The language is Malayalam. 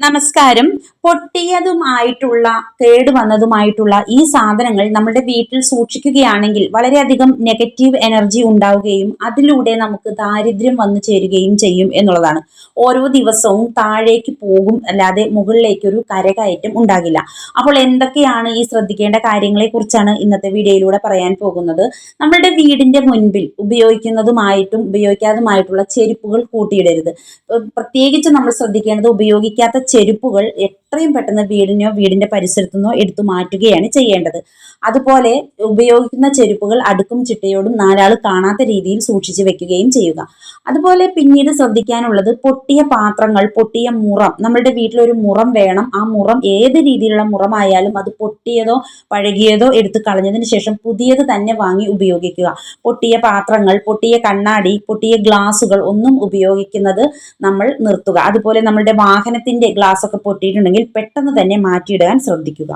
നമസ്കാരം. പൊട്ടിയതുമായിട്ടുള്ള കേടുവന്നതുമായിട്ടുള്ള ഈ സാധനങ്ങൾ നമ്മുടെ വീട്ടിൽ സൂക്ഷിക്കുകയാണെങ്കിൽ വളരെയധികം നെഗറ്റീവ് എനർജി ഉണ്ടാവുകയും അതിലൂടെ നമുക്ക് ദാരിദ്ര്യം വന്നു ചേരുകയും ചെയ്യും എന്നുള്ളതാണ്. ഓരോ ദിവസവും താഴേക്ക് പോകും അല്ലാതെ മുകളിലേക്ക് ഒരു കരകയറ്റം ഉണ്ടാകില്ല. അപ്പോൾ എന്തൊക്കെയാണ് ഈ ശ്രദ്ധിക്കേണ്ട കാര്യങ്ങളെ കുറിച്ചാണ് ഇന്നത്തെ വീഡിയോയിലൂടെ പറയാൻ പോകുന്നത്. നമ്മുടെ വീടിന്റെ മുൻപിൽ ഉപയോഗിക്കുന്നതുമായിട്ടും ഉപയോഗിക്കാതുമായിട്ടുള്ള ചെരുപ്പുകൾ കൂട്ടിയിടരുത്. പ്രത്യേകിച്ച് നമ്മൾ ശ്രദ്ധിക്കേണ്ടത് ഉപയോഗിക്കാത്ത ചെരുപ്പുകൾ എത്രയും പെട്ടെന്ന് വീടിനോ വീടിന്റെ പരിസരത്തു നിന്നോ എടുത്തു മാറ്റുകയാണ് ചെയ്യേണ്ടത്. അതുപോലെ ഉപയോഗിക്കുന്ന ചെരുപ്പുകൾ അടുക്കും ചിട്ടയോടും നാലാൾ കാണാത്ത രീതിയിൽ സൂക്ഷിച്ചു വെക്കുകയും ചെയ്യുക. അതുപോലെ പിന്നീട് ശ്രദ്ധിക്കാനുള്ളത് പൊട്ടിയ പാത്രങ്ങൾ പൊട്ടിയ മുറം. നമ്മളുടെ വീട്ടിലൊരു മുറം വേണം. ആ മുറം ഏത് രീതിയിലുള്ള മുറമായാലും അത് പൊട്ടിയതോ പഴകിയതോ എടുത്ത് കളഞ്ഞതിന് ശേഷം പുതിയത് തന്നെ വാങ്ങി ഉപയോഗിക്കുക. പൊട്ടിയ പാത്രങ്ങൾ പൊട്ടിയ കണ്ണാടി പൊട്ടിയ ഗ്ലാസുകൾ ഒന്നും ഉപയോഗിക്കുന്നത് നമ്മൾ നിർത്തുക. അതുപോലെ നമ്മളുടെ വാഹനത്തിന്റെ ഗ്ലാസ് ഒക്കെ പൊട്ടിയിട്ടുണ്ടെങ്കിൽ പെട്ടെന്ന് തന്നെ മാറ്റിയിടാൻ ശ്രദ്ധിക്കുക.